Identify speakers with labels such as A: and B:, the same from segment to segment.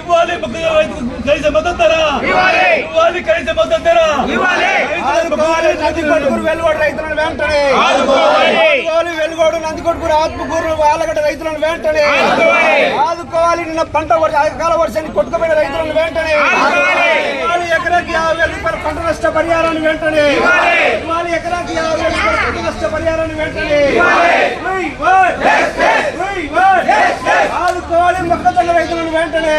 A: ఇవ్వాలి మొక్కజొన్న రైతులకు కనీస మద్దతు ధర ఇవ్వాలి కనీస మద్దతు ధర
B: ఆదుకోవాలి నందికొట్కూరు వెలుగోడు రైతులను వెంటనే. ఆదుకోవాలి. వెలుగోడు నందికొట్కూరు ఆత్మకూరు వాళ్ళగడ్డ రైతులను వెంటనే. ఆదుకోవాలి. నిన్న పంట అకాల వర్షాన్ని కొట్టుకుపోయిన రైతులను వెంటనే. ఎకరాకి యాభై వేల రూపాయల పంట నష్ట పరిహారాన్ని వెంటనే. ఇవ్వాలి ఎకరాకి యాభై వేల రూపాయల పంట నష్ట పరిహారాన్ని వెంటనే We want We want ఆదుకోవాలి మొక్కజొన్న రైతులను వెంటనే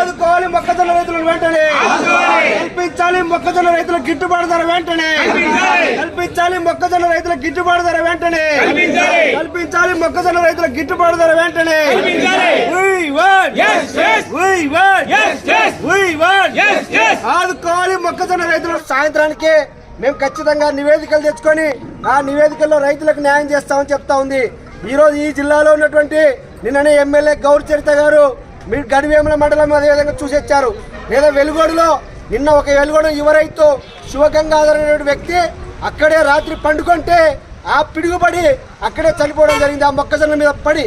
B: ఆదుకోవాలి మొక్కజొన్న రైతులను వెంటనే కల్పించాలి మొక్కజొన్న రైతులకు గిట్టుబాటు ధర వెంటనే. కల్పించాలి. మొక్కజొన్న రైతులకు గిట్టుబాటు ధర వెంటనే. కల్పించాలి. మొక్కజొన్న రైతులకు గిట్టుబాటు ధర వెంటనే. ఆదుకోవాలి మొక్కజొన్న రైతులు సాయంత్రానికి. మేము ఖచ్చితంగా నివేదికలు తెచ్చుకొని ఆ నివేదికల్లో రైతులకు న్యాయం చేస్తామని చెప్తా ఉంది. ఈ రోజు ఈ జిల్లాలో ఉన్నటువంటి నిన్ననే ఎమ్మెల్యే గౌరి చరిత గారు మీరు గడివేముల మండలం అదేవిధంగా చూసి వచ్చారు లేదా వెలుగోడులో నిన్న ఒక వెలుగోడు యువ రైతు శివగంగాధర్ అనే వ్యక్తి అక్కడే రాత్రి పండుకుంటే ఆ పిడుగుపడి అక్కడే చనిపోవడం జరిగింది. ఆ మొక్కజొన్న మీద పడి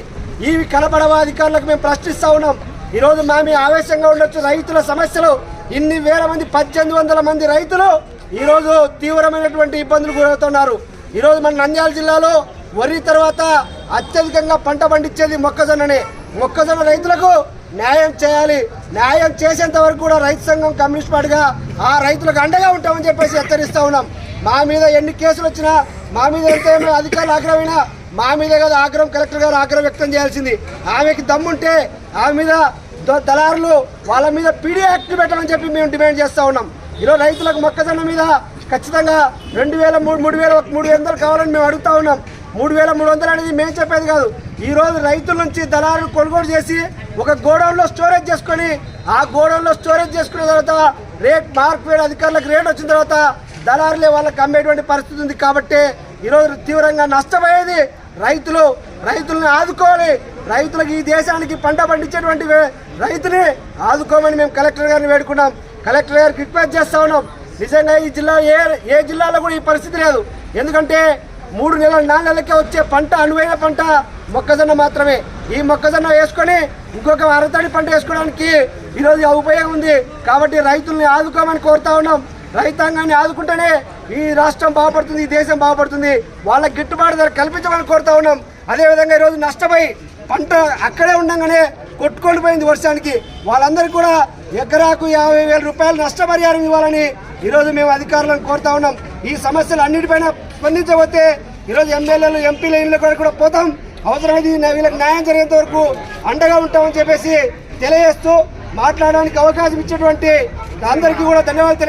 B: ఇవి కనపడవా అధికారులకు మేము ప్రశ్నిస్తా ఉన్నాం. ఈరోజు మా మీ ఆవేశంగా ఉండొచ్చు. రైతుల సమస్యలు ఇన్ని వేల మంది పద్దెనిమిది వందల మంది రైతులు ఈరోజు తీవ్రమైనటువంటి ఇబ్బందులు గురవుతున్నారు. ఈరోజు మన నంద్యాల జిల్లాలో వరి తర్వాత అత్యధికంగా పంట పండించేది మొక్కజొన్ననే. మొక్కజొన్న రైతులకు న్యాయం చేయాలి. న్యాయం చేసేంత వరకు కూడా రైతు సంఘం కమ్యూనిస్ట్ పార్టీగా ఆ రైతులకు అండగా ఉంటామని చెప్పేసి హెచ్చరిస్తూ ఉన్నాం. మా మీద ఎన్ని కేసులు వచ్చినా మా మీద ఎంత ఏమైనా అధికారులు ఆగ్రహమైనా మా మీద కదా ఆగ్రహం కలెక్టర్ గారు ఆగ్రహం వ్యక్తం చేయాల్సింది. ఆమెకి దమ్ముంటే ఆమె మీద దళారులు వాళ్ళ మీద పీడీ యాక్ట్ పెట్టమని చెప్పి మేము డిమాండ్ చేస్తూ ఉన్నాం. ఈరోజు రైతులకు మొక్కజొన్న మీద ఖచ్చితంగా రెండు వేల మూడు మూడు వేల మూడు వందలు కావాలని మేము అడుగుతా ఉన్నాం. మూడు వేల మూడు వందలు అనేది మేము చెప్పేది కాదు. ఈరోజు రైతుల నుంచి దళారులు కొనుగోలు చేసి ఒక గోడౌన్లో స్టోరేజ్ చేసుకొని ఆ గోడౌన్లో స్టోరేజ్ చేసుకున్న తర్వాత రేట్ మార్కెట్ అధికారులకు రేట్ వచ్చిన తర్వాత దళారులే వాళ్ళకి అమ్మేటువంటి పరిస్థితి ఉంది కాబట్టి ఈరోజు తీవ్రంగా నష్టపోయేది రైతులు. రైతులను ఆదుకోవాలి. రైతులకు ఈ దేశానికి పంట పండించేటువంటి రైతుని ఆదుకోమని మేము కలెక్టర్ గారిని వేడుకున్నాం. కలెక్టర్ గారికి రిక్వెస్ట్ చేస్తా ఉన్నాం. నిజంగా ఈ జిల్లా ఏ ఏ జిల్లాలో కూడా ఈ పరిస్థితి లేదు. ఎందుకంటే మూడు నెలల నాలుగు నెలలకే వచ్చే పంట అనువైన పంట మొక్కజొన్న మాత్రమే. ఈ మొక్కజొన్న వేసుకొని ఇంకొక అరతడి పంట వేసుకోవడానికి ఈరోజు ఆ ఉపయోగం ఉంది. కాబట్టి రైతుల్ని ఆదుకోమని కోరుతా ఉన్నాం. రైతాంగాన్ని ఆదుకుంటేనే ఈ రాష్ట్రం బాగుపడుతుంది ఈ దేశం బాగుపడుతుంది. వాళ్ళకి గిట్టుబాటు ధర కల్పించమని కోరుతా ఉన్నాం. అదేవిధంగా ఈరోజు నష్టపోయి పంట అక్కడే ఉండగానే కొట్టుకొని పోయింది వర్షానికి. వాళ్ళందరికీ కూడా ఎకరాకు యాభై వేల రూపాయలు నష్టపరిహారం ఇవ్వాలని ఈరోజు మేము అధికారులను కోరుతా ఉన్నాం. ఈ సమస్యలు అన్నిటిపైన స్పందించబోతే ఈరోజు ఎమ్మెల్యేలు ఎంపీల ఇళ్ళ కూడా పోతాం. అవసరమైంది వీళ్ళకి న్యాయం జరిగేంత వరకు అండగా ఉంటామని చెప్పేసి తెలియజేస్తూ మాట్లాడడానికి అవకాశం ఇచ్చేటువంటి అందరికీ కూడా ధన్యవాదాలు